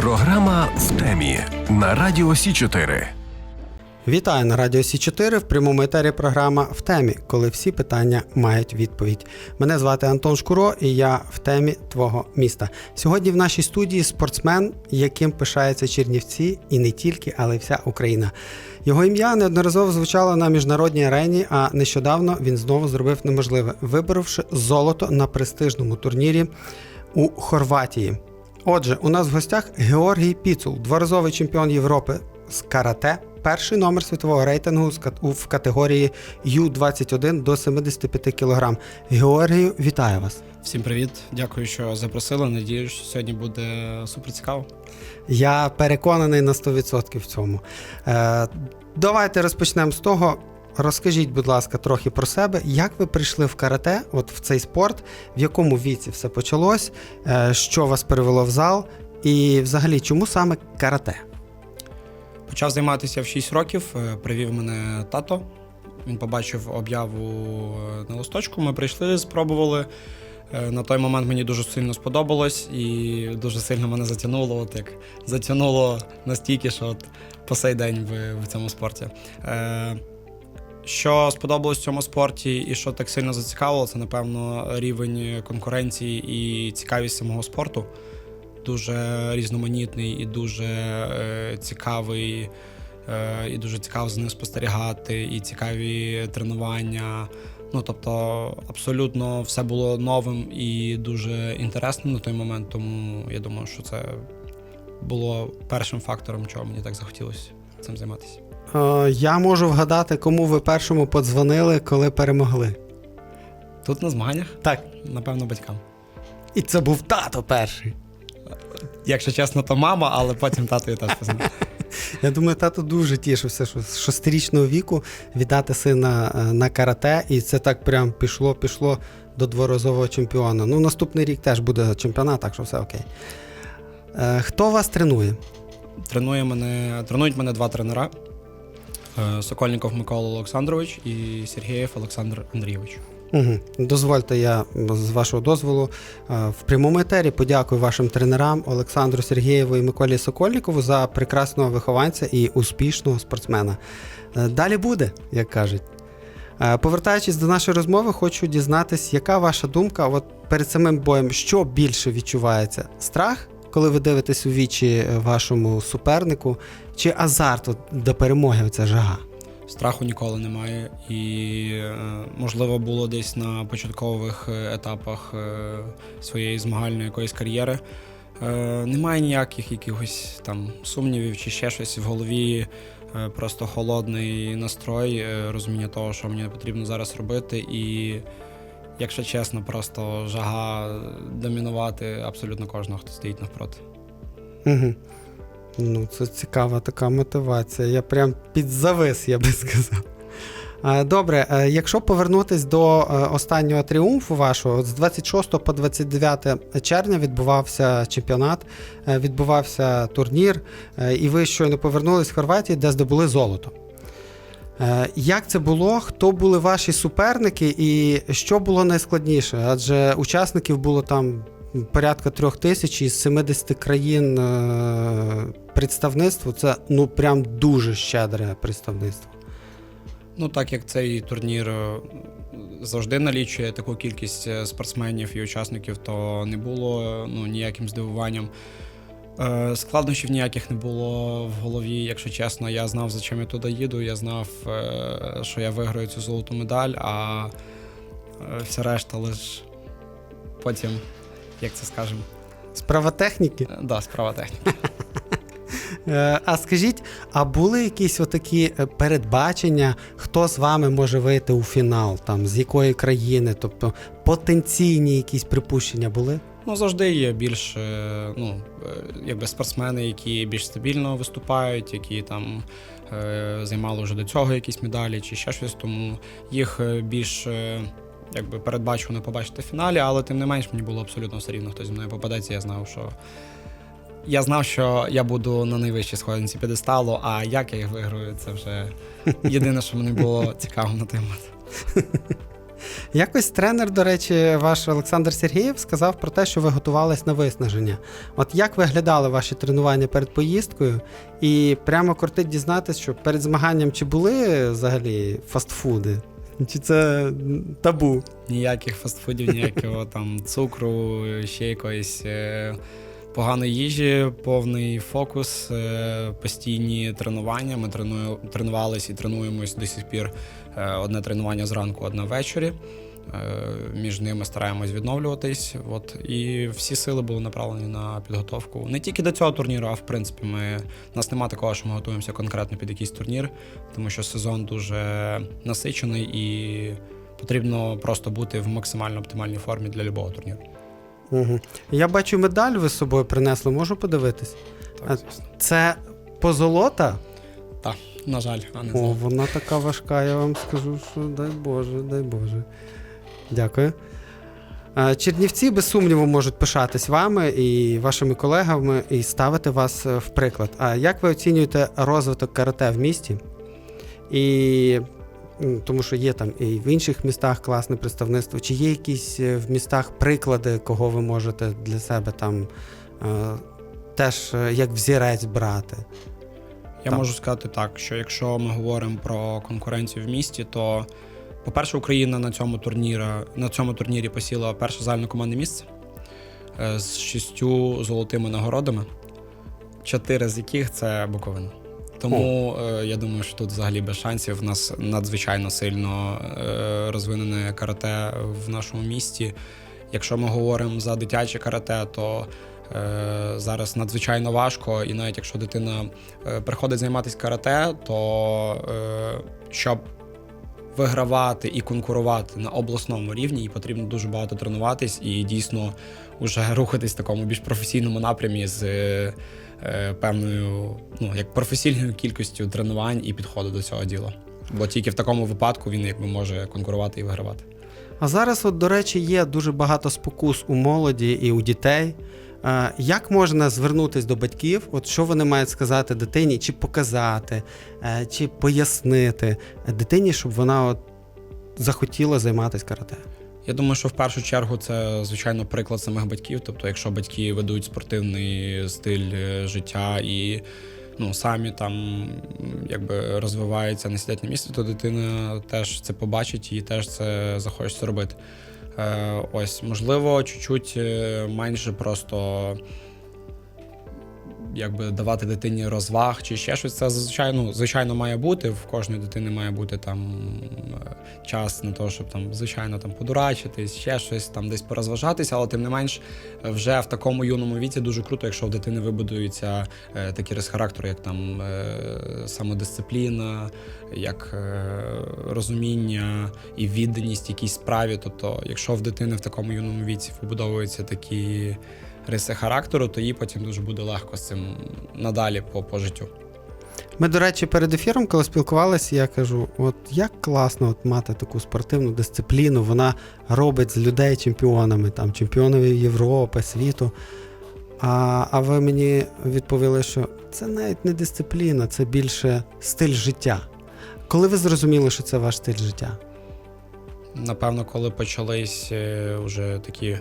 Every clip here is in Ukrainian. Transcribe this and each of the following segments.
Програма в темі на радіо Сі 4 Вітаю на радіо Сі 4 в прямому етері програма в темі, коли всі питання мають відповідь. Мене звати Антон Шкуро, і я в темі твого міста. Сьогодні в нашій студії спортсмен, яким пишаються Чернівці, і не тільки, але й вся Україна. Його ім'я неодноразово звучало на міжнародній арені, а нещодавно він знову зробив неможливе, виборовши золото на престижному турнірі у Хорватії. Отже, у нас в гостях Георгій Піцул, дворазовий чемпіон Європи з карате, перший номер світового рейтингу в категорії Ю-21 до 75 кг. Георгію, вітаю вас! Всім привіт, дякую, що запросили. Надіюсь, що сьогодні буде супер цікаво. Я переконаний на 100% в цьому. Е, давайте розпочнемо з того. Розкажіть, будь ласка, трохи про себе, як ви прийшли в карате, от в цей спорт, в якому віці все почалось, е, що вас привело в зал, і взагалі, чому саме карате? Почав займатися в 6 років, е, привів мене тато. Він побачив об'яву е, на листочку. Ми прийшли, спробували. На той момент мені дуже сильно сподобалось і дуже сильно мене затягнуло, от як затягнуло настільки, що от по сей день в, в цьому спорті. Що сподобалось в цьому спорті і що так сильно зацікавило, це напевно рівень конкуренції і цікавість самого спорту. Дуже різноманітний і дуже е, цікавий, е, і дуже цікаво за ним спостерігати, і цікаві тренування. Ну тобто, абсолютно все було новим і дуже інтересним на той момент. Тому я думаю, що це було першим фактором, чого мені так захотілося цим займатися. Е, я можу вгадати, кому ви першому подзвонили, коли перемогли. Тут на змаганнях, Так. напевно, батькам. І це був тато перший. Якщо чесно, то мама, але потім тато я теж познав. Я думаю, тато дуже тішився, що з шестирічного віку віддати сина е, на карате, і це так прям пішло, пішло до дворазового чемпіона. Ну, наступний рік теж буде чемпіонат, так що все окей. Е, Хто вас тренує? Тренує мене, тренують мене два тренера: Сокольников Микола Олександрович і Сергієв Олександр Андрійович. Угу. Дозвольте, я з вашого дозволу е, в прямому етері подякую вашим тренерам Олександру Сергієву і Миколі Сокольникову за прекрасного вихованця і успішного спортсмена. Е, Далі буде, як кажуть. Е, Повертаючись до нашої розмови, хочу дізнатись, яка ваша думка от перед самим боєм, що більше відчувається? Страх, коли ви дивитесь у вічі е, вашому супернику, чи азарт от, до перемоги, оця жага? Страху ніколи немає, і е, можливо було десь на початкових е, етапах своєї змагальної якоїсь кар'єри. Немає ніяких якихось там сумнівів чи ще щось в голові. Просто холодний настрой, розуміння того, що мені потрібно зараз робити, і, якщо чесно, просто жага домінувати абсолютно кожного, хто стоїть навпроти. Угу. Ну, це цікава така мотивація. Я прям підзавис, я би сказав. Е, Добре, е, якщо повернутись до е, останнього тріумфу вашого, з 26 по 29 червня відбувався чемпіонат, відбувався турнір, і ви щойно повернулись з Хорватії, де здобули золото. Е, Як це було? Хто були ваші суперники, і що було найскладніше? Адже учасників було там порядка трьох тисяч із 70 країн е, представництво. Це ну прям дуже щедре представництво. Ну, так як цей турнір е, завжди налічує таку кількість спортсменів і учасників, то не було ну, ніяким здивуванням. Е, Складнощів ніяких не було в голові, якщо чесно. Я знав, за чим я туди їду. Я знав, е, що я виграю цю золоту медаль, а е, вся решта лише потім, як це скажемо, Справа техніки. е, да, справа техніки. А скажіть, а були якісь отакі передбачення, хто з вами може вийти у фінал, там з якої країни? Тобто потенційні якісь припущення були? Ну, завжди є більш е, ну, е, якби спортсмени, які більш стабільно виступають, які там е, займали вже до цього якісь медалі чи ще щось, тому їх більш якби передбачувано побачити в фіналі, але тим не менш мені було абсолютно все рівно, хто зі мною попадеться. Я знав, що я знав, що я буду на найвищій сходинці п'єдесталу, а як я їх виграю, це вже єдине, що мені було цікаво на той момент. Якось тренер, до речі, ваш Олександр Сергієв сказав про те, що ви готувались на виснаження. От як виглядали ваші тренування перед поїздкою? І прямо кортить дізнатися, що перед змаганням чи були взагалі фастфуди? Чи це табу? Ніяких фастфудів, ніякого там цукру, ще якоїсь е, поганої їжі, повний фокус, е, постійні тренування. Ми тренувалися і тренуємось до сих пір. Е, одне тренування зранку, одне ввечері. Е, Між ними стараємось відновлюватись. От і всі сили були направлені на підготовку. Не тільки до цього турніру, а в принципі, ми у нас немає такого, що ми готуємося конкретно під якийсь турнір, тому що сезон дуже насичений і потрібно просто бути в максимально оптимальній формі для любого турніру. Угу. Я бачу медаль ви з собою принесли, можу подивитись. Так, звісно. Це позолота? Так, на жаль, а не О, знаю. вона така важка, я вам скажу, що дай Боже, дай Боже. Дякую. Е, Чернівці, без сумніву, можуть пишатись вами і вашими колегами і ставити вас е, в приклад. А як ви оцінюєте розвиток карате в місті? І тому що є там і в інших містах класне представництво. Чи є якісь е, в містах приклади, кого ви можете для себе там теж як взірець брати? Я Так. можу сказати так, що якщо ми говоримо про конкуренцію в місті, то, по-перше, Україна на цьому турнірі, на цьому турнірі посіла перше загальнокомандне місце е, з шістю золотими нагородами, чотири з яких це Буковина. Тому е, я думаю, що тут взагалі без шансів. У нас надзвичайно сильно е, розвинене карате в нашому місті. Якщо ми говоримо за дитяче карате, то зараз надзвичайно важко, і навіть якщо дитина е, приходить займатися карате, то е, щоб вигравати і конкурувати на обласному рівні, їй потрібно дуже багато тренуватись і дійсно вже рухатись в такому більш професійному напрямі з е, е, певною, ну як професійною кількістю тренувань і підходу до цього діла. Бо тільки в такому випадку він якби може конкурувати і вигравати. А зараз, от, до речі, є дуже багато спокус у молоді і у дітей. Як можна звернутися до батьків? От що вони мають сказати дитині, чи показати, е, чи пояснити дитині, щоб вона от захотіла займатися карате? Я думаю, що в першу чергу це звичайно приклад самих батьків. Тобто, якщо батьки ведуть спортивний стиль е, життя і ну самі там якби розвиваються, не сидять на місці, то дитина теж це побачить і теж це захоче це робити. Е, ось, можливо, чуть-чуть е, менше просто якби давати дитині розваг чи ще щось. Це звичайно, звичайно має бути. В кожної дитини має бути там е, час на те, щоб там, звичайно, там подурачитись, ще щось там десь порозважатися, але тим не менш, вже в такому юному віці дуже круто, якщо в дитини вибудуються е, такі риси характеру, як там е, самодисципліна, як розуміння і відданість якійсь справі. Тобто, якщо в дитини в такому юному віці побудовуються такі риси характеру, то їй потім дуже буде легко з цим надалі по, по життю. Ми, до речі, перед ефіром, коли спілкувалися, я кажу: от як класно от мати таку спортивну дисципліну, вона робить з людей чемпіонами, там, чемпіонами Європи, світу. А, а ви мені відповіли, що це навіть не дисципліна, це більше стиль життя. Коли ви зрозуміли, що це ваш стиль життя? Напевно, коли почались е, вже такі.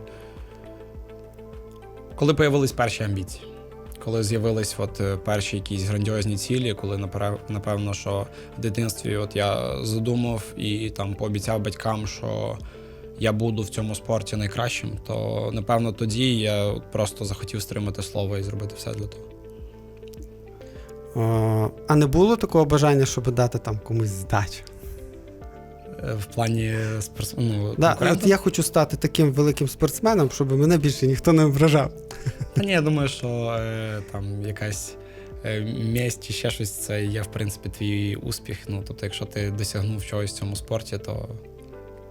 Коли появились перші амбіції, коли з'явились от е, перші якісь грандіозні цілі, коли напевно, що в дитинстві от я задумав і там пообіцяв батькам, що я буду в цьому спорті найкращим, то напевно тоді я просто захотів стримати слово і зробити все для того. А не було такого бажання, щоб дати там комусь здачу? Е, В плані спорт... ну, Да, от я хочу стати таким великим спортсменом, щоб мене більше ніхто не ображав. Та ні, я думаю, що е, там якась е, місць чи ще щось це є, в принципі, твій успіх. Ну, тобто, якщо ти досягнув чогось в цьому спорті, то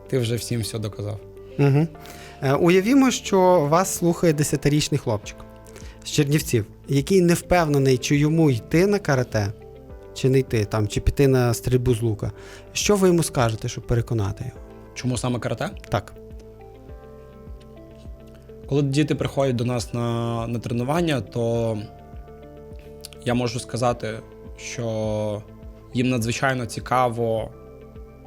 ти вже всім все доказав. Угу. Уявімо, що вас слухає десятирічний хлопчик з Чернівців, який не впевнений, чи йому йти на карате, чи не йти, там, чи піти на стрільбу з лука. Що ви йому скажете, щоб переконати його? Чому саме карате? Так. Коли діти приходять до нас на, на тренування, то я можу сказати, що їм надзвичайно цікаво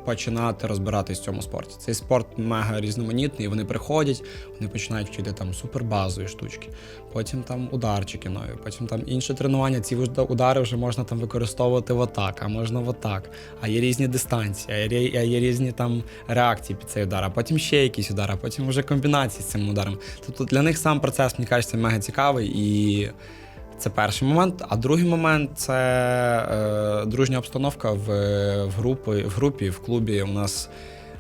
починати розбиратись в цьому спорті. Цей спорт мега різноманітний, вони приходять, вони починають вчити там супербазові штучки, потім там ударчики нові, потім там інше тренування. Ці уд- удари вже можна там використовувати в атак, а можна в атак. А є різні дистанції, а є, а є різні там реакції під цей удар, а потім ще якісь удари, а потім вже комбінації з цим ударом. Тобто для них сам процес, мені кажеться, мега цікавий і. Це перший момент. А другий момент це е, дружня обстановка в, в, групи, в групі, в клубі. У нас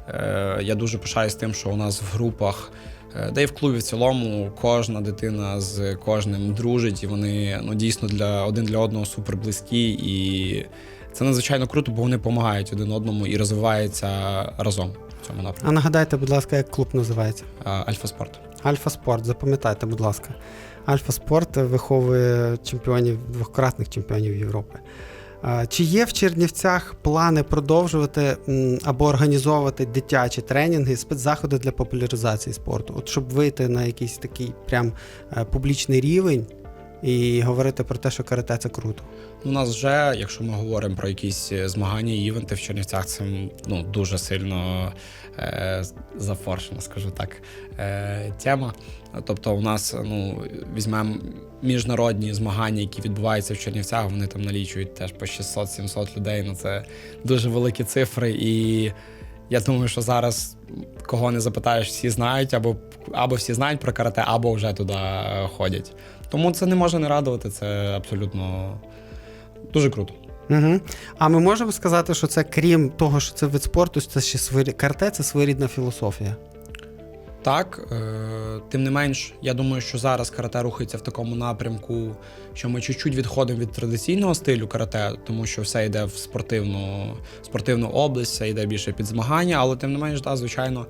е, я дуже пишаюсь тим, що у нас в групах, е, де і в клубі в цілому, кожна дитина з кожним дружить, і вони ну, дійсно для один для одного супер близькі. І це надзвичайно круто, бо вони допомагають один одному і розвиваються разом в цьому напрямку. А нагадайте, будь ласка, як клуб називається? Е, Альфа спорт. Альфа Спорт, запам'ятайте, будь ласка. Альфа Спорт виховує чемпіонів, двократних чемпіонів Європи. Чи є в Чернівцях плани продовжувати або організовувати дитячі тренінги, спецзаходи для популяризації спорту? От щоб вийти на якийсь такий прям е, публічний рівень і говорити про те, що карате це круто. У нас вже, якщо ми говоримо про якісь е, змагання івенти в Чернівцях, це ну, дуже сильно е, зафоршена, скажу так, е, тема. Тобто, у нас ну, візьмемо міжнародні змагання, які відбуваються в Чернівцях, вони там налічують теж по 600-700 людей. Ну це дуже великі цифри. І я думаю, що зараз кого не запитаєш, всі знають, або, або всі знають про карате, або вже туди е, ходять. Тому це не може не радувати, це абсолютно дуже круто. Угу. А ми можемо сказати, що це крім того, що це вид спорту, це ще свої... карате це своєрідна філософія. Так, е, тим не менш, я думаю, що зараз карате рухається в такому напрямку, що ми чуть-чуть відходимо від традиційного стилю карате, тому що все йде в спортивну, спортивну область, все йде більше під змагання, але тим не менш, да, звичайно,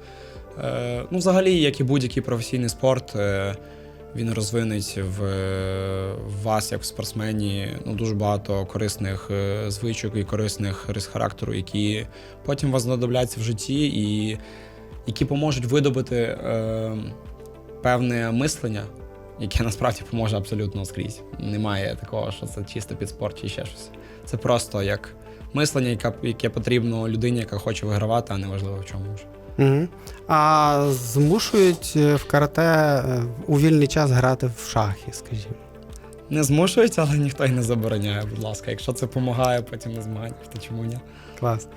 е, ну, взагалі, як і будь-який професійний спорт, е, він розвинить в, в вас, як в спортсмені, ну, дуже багато корисних е, звичок і корисних рис характеру, які потім вас знадобляться в житті і які поможуть видобути е, певне мислення, яке насправді поможе абсолютно скрізь. Немає такого, що це чисто під спорт чи ще щось. Це просто як мислення, яке, потрібно людині, яка хоче вигравати, а не важливо в чому. Угу. А змушують е, в карате е, у вільний час грати в шахи, скажімо. Не змушують, але ніхто й не забороняє, будь ласка. Якщо це допомагає потім на змаганнях, то чому ні? Клас.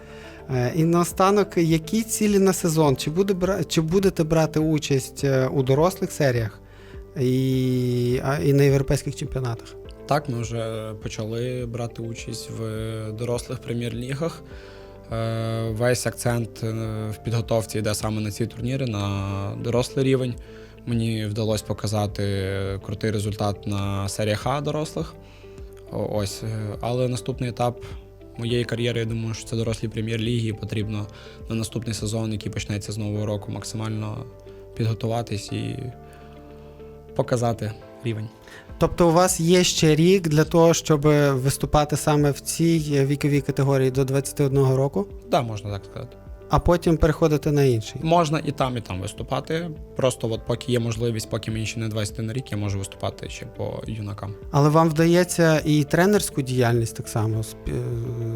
Е, І наостанок, які цілі на сезон? Чи, буде, чи будете брати участь у дорослих серіях і, і на європейських чемпіонатах? Так, ми вже почали брати участь в дорослих прем'єр-лігах. Е, Весь акцент е, в підготовці йде саме на ці турніри, на дорослий рівень. Мені вдалося показати крутий результат на серіях А дорослих. Ось. е, Але наступний етап моєї кар'єри, я думаю, що це дорослі прем'єр-ліги. Потрібно на наступний сезон, який почнеться з нового року, максимально підготуватись і показати рівень. Тобто у вас є ще рік для того, щоб виступати саме в цій віковій категорії до 21 року, Так, да, можна так сказати. А потім переходити на інший. Можна і там, і там виступати. Просто от поки є можливість, поки мені ще не 21 рік, я можу виступати ще по юнакам. Але вам вдається і тренерську діяльність так само е,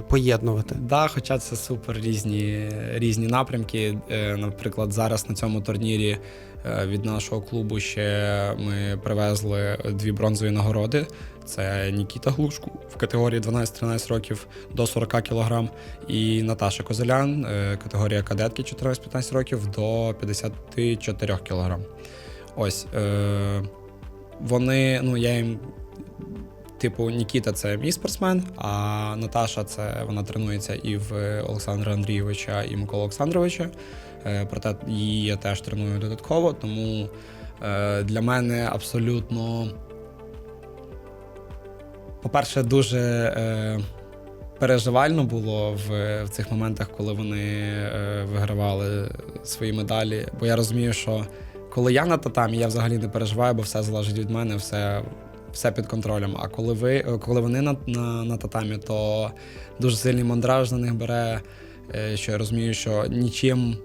поєднувати. Да, хоча це супер різні, різні напрямки. Е, Наприклад, зараз на цьому турнірі е, від нашого клубу ще ми привезли дві бронзові нагороди. Це Нікіта Глушку в категорії 12-13 років до 40 кг, і Наташа Козелян, е, категорія кадетки 14-15 років до 54 кг. Ось е, вони, ну я їм Типу, Нікіта це мій спортсмен, а Наташа це вона тренується і в Олександра Андрійовича, і Миколи Олександровича. Е, Проте її я теж треную додатково, тому для мене абсолютно, по-перше, дуже е, переживально було в, в цих моментах, коли вони е, вигравали свої медалі. Бо я розумію, що коли я на татамі, я взагалі не переживаю, бо все залежить від мене, все все під контролем. А коли ви, коли вони на, на, на татамі, то дуже сильний мандраж на них бере. е, Що я розумію, що нічим.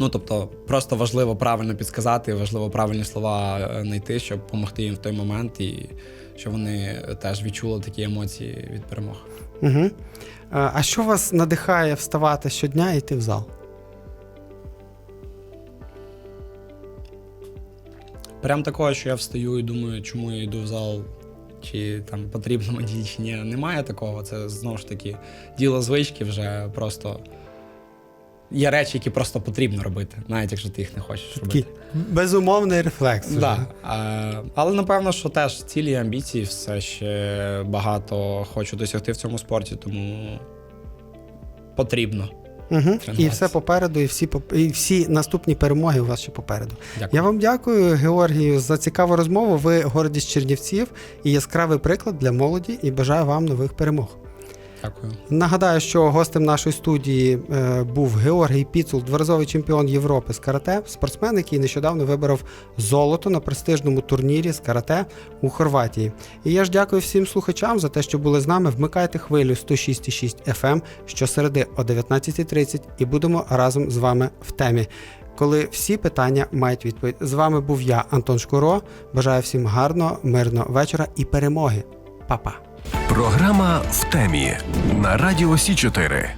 Ну, тобто, просто важливо правильно підсказати, важливо правильні слова е, знайти, щоб допомогти їм в той момент. І щоб вони теж відчули такі емоції від перемог. Угу. А що вас надихає вставати щодня і йти в зал? Прям такого, що я встаю і думаю, чому я йду в зал, чи там потрібно мені, чи ні. Немає такого. Це знову ж таки діло звички вже просто. Є речі, які просто потрібно робити, навіть якщо ти їх не хочеш робити. безумовний рефлекс. Да. Але напевно, що теж цілі і амбіції все ще багато хочу досягти в цьому спорті, тому потрібно. Угу. І все попереду, і всі, і всі наступні перемоги у вас ще попереду. Дякую. Я вам дякую, Георгію, за цікаву розмову. Ви гордість Чернівців і яскравий приклад для молоді, і бажаю вам нових перемог. Дякую. Нагадаю, що гостем нашої студії е, був Георгій Піцул, дворазовий чемпіон Європи з карате, спортсмен, який нещодавно виборов золото на престижному турнірі з карате у Хорватії. І я ж дякую всім слухачам за те, що були з нами. Вмикайте хвилю 106,6 FM щосереди о 19.30 і будемо разом з вами в темі. Коли всі питання мають відповідь. З вами був я, Антон Шкуро. Бажаю всім гарного, мирного вечора і перемоги. Па-па! Програма в темі на Радіо Сі 4